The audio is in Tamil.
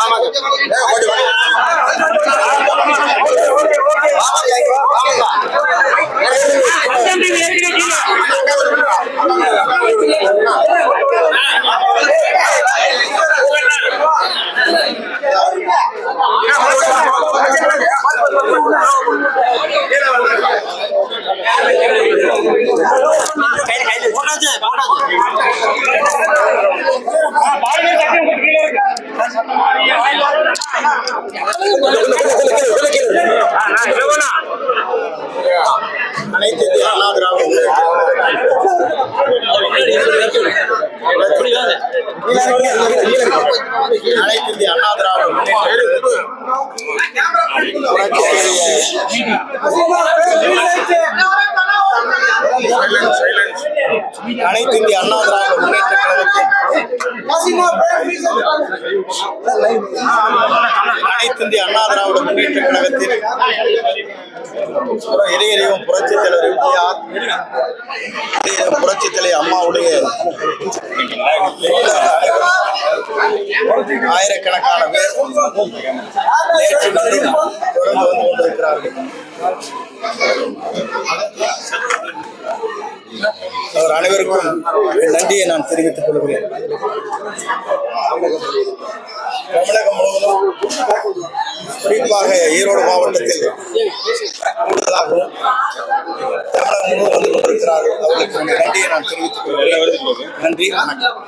ஆமாங்க அனைத்து இந்திய திராவிட அனைத்து இந்திய அண்ணா. திராவிட முன்னேற்ற அனைத்து இந்திய அண்ணா திராவிட முன்னேற்ற கழகத்தின் அனைத்து இந்திய அண்ணா திராவிட முன்னேற்ற கழகத்தின் இடையறிவும் புரட்சி தலைவர் எம்ஜிஆர் இடையறிவும் புரட்சித் தலைவர் அம்மாவுடைய ஆயிரக்கணக்கான பேர் நேற்று முதல் தொடர்ந்து வந்து கொண்டிருக்கிறார்கள். அவர் அனைவருக்கும் நன்றியை நான் தெரிவித்துக் கொள்கிறேன். தமிழகம் முழுவதும் குறிப்பாக ஈரோடு மாவட்டத்தில் கூடுதலாகவும் தமிழகம் முழுவதும் வந்து கொண்டிருக்கிறார்கள் அவர்களுக்கு நன்றியை நான் தெரிவித்துக் கொள்கிறேன். நன்றி வணக்கம்.